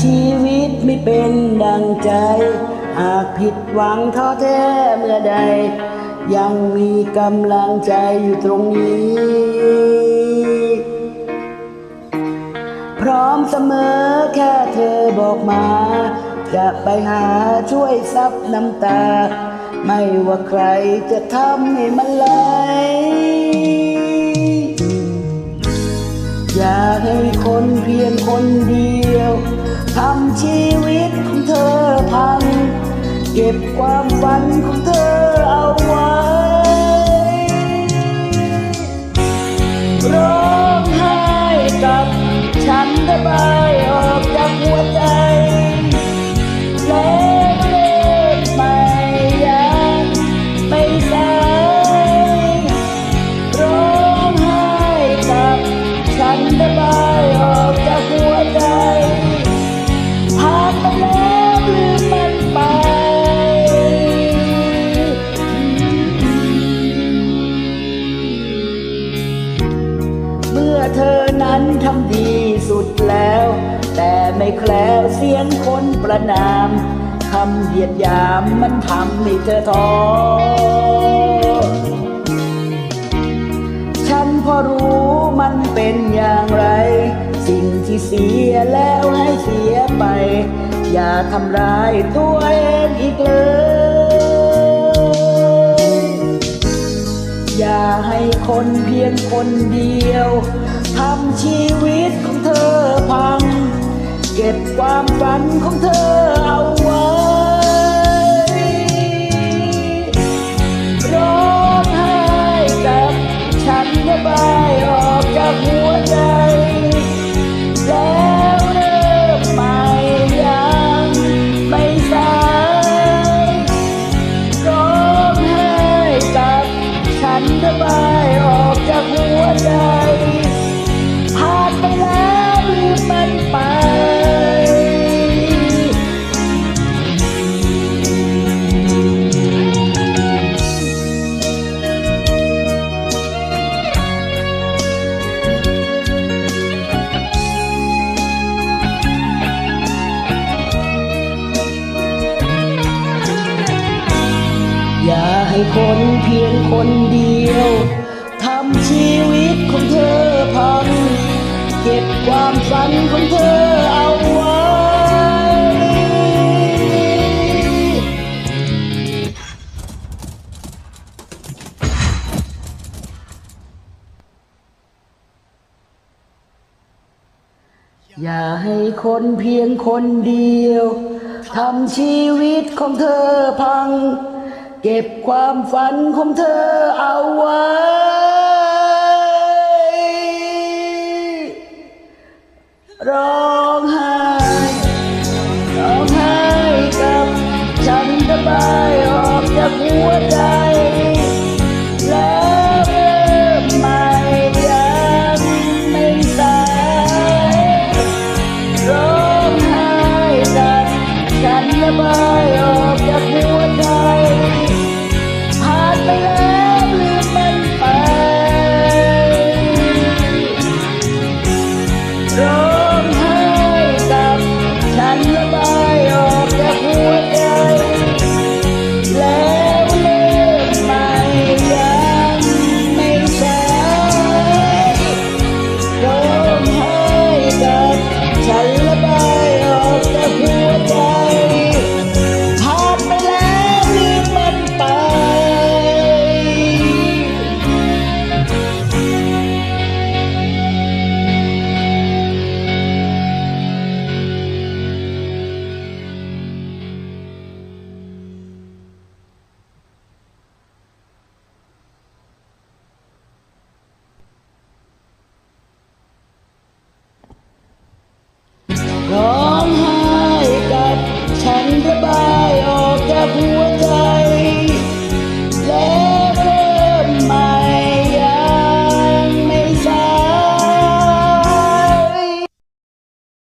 ชีวิตไม่เป็นดังใจ หากผิดหวังท้อแท้เมื่อใด ยังมีกำลังใจอยู่ตรงนี้ พร้อมเสมอแค่เธอบอกมา จะไปหาช่วยซับน้ำตา ไม่ว่าใครจะทำให้มันไหลอยากให้คนเพียงคนเดียว ชีวิตของเธอพัง เก็บความฝันของเธอเอาไว้ร้องไห้กับฉันระบายออกจากหัวใจแล้วเลิกใหม่ยังไม่สายร้องไห้กับฉันระบายออกจากหัวใจ แคล้วเสียงคนประนามคำเหยียดหยามมันทำให้เธอท้อฉันพอรู้มันเป็นอย่างไร สิ่งที่เสียแล้วให้เสียไป อย่าทำร้ายตัวเองอีกเลย อย่าให้คนเพียงคนเดียวทำชีวิตของเธอพัง เก็บความฝันของเธอ อย่าให้คนเพียงคนเดียวทำชีวิตของเธอพัง เก็บความฝันของเธอเอาไว้ อย่าให้คนเพียงคนเดียวทำชีวิตของเธอพัง เก็บความฝันของเธอเอาไว้ ร้องไห้ร้องไห้กับฉันระบายออกจากหัวใจ ร้อ